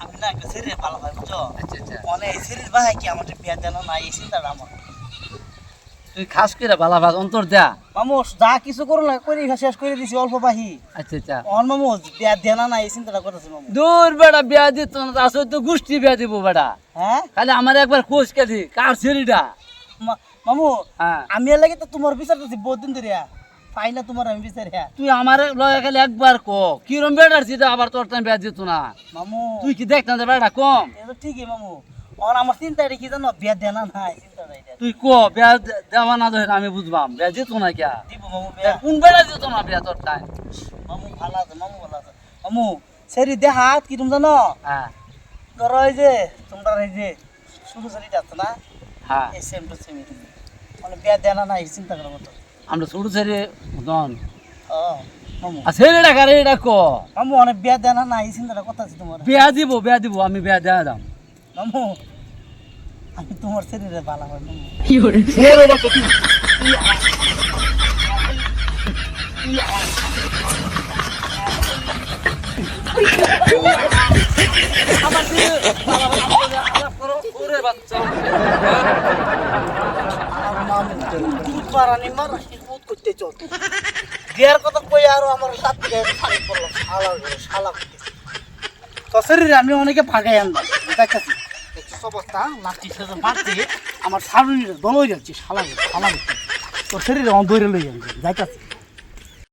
আমি না একটা সিরিয়াল ভালো হয় বুঝছ? আচ্ছা অনেক সিরিয়াল বাহাই কি আমার বিয়া দেন না এই চিন্তাটা আমার। তুই খাস করে ভালা ভাজ অন্তর দেয়া মামু যা কিছু করো না করে শেষ করে দিছি অল্প বাহি। আচ্ছা আচ্ছা। অন মামু বিয়া দেন না এই চিন্তাটা করতেছি মামু দূর বেটা বিয়া দিত না আসলে তো গোষ্ঠী বিয়া দিব বেটা হ্যাঁ? খালি আমার একবার কোচ কে দি কার মা- মামু হ্যাঁ। আমি এর লাগে তো তোমার বিচারতেছি বহুত দিন ধরে পাই না তোমার আমি বিচারিয়া তুই আমার লয়ে খালি একবার ক। কিরম বেটার ছিল আবার তোর টাইম বিয়া দিত না। মামু। তুই কি দেখ না বেটা কম? এটা ঠিকই মামু। আর আমার চিন্তাটা কি জানো? বিয়া দেনা নাই। তুই ক বিয়া দেওয়া না ধরে আমি বুঝবাম। বিয়া দিত না কিয়া দিব মামু বিয়া। কোন বেটা দিত না বিয়া তোর টাইম? মামু ভালো আছে মামু ভালো আছে। মামু সেরি দেহাত কি তুমি জানো? হ্যাঁ। ধরো এই যে তোমরা এই যে শুরু সারিটা আছে না? হ্যাঁ। এই সেম টু সেম মানে বিয়া দেনা নাই চিন্তা করো মতো আমরা ছোট ছেড়ে দন আর ছেলেটা কারে এটা ক? মামু অনেক বিয়া দেনা নাই এই চিন্তাটা কথা আছে তোমার। বিয়া দিব বিয়া দিব আমি বিয়া দেওয়া দাম। মামু আমি তোমার শরীরে ভালো হয় মামু বাচ্চা আমার মামু করতে চল। বিয়ার কথা কই আর আমার সাত থেকে ফানি পড়লাম। শালা শালা করতেছে তো শরীরে আমি অনেকে ফাঁকে আনলাম দেখাচ্ছি দেখছিস অবস্থা লাঠি সাথে মারতে আমার শরীরে দলই যাচ্ছে শালা শালা তোর শরীরে অন্ধরে লই যাচ্ছে যাইতাছি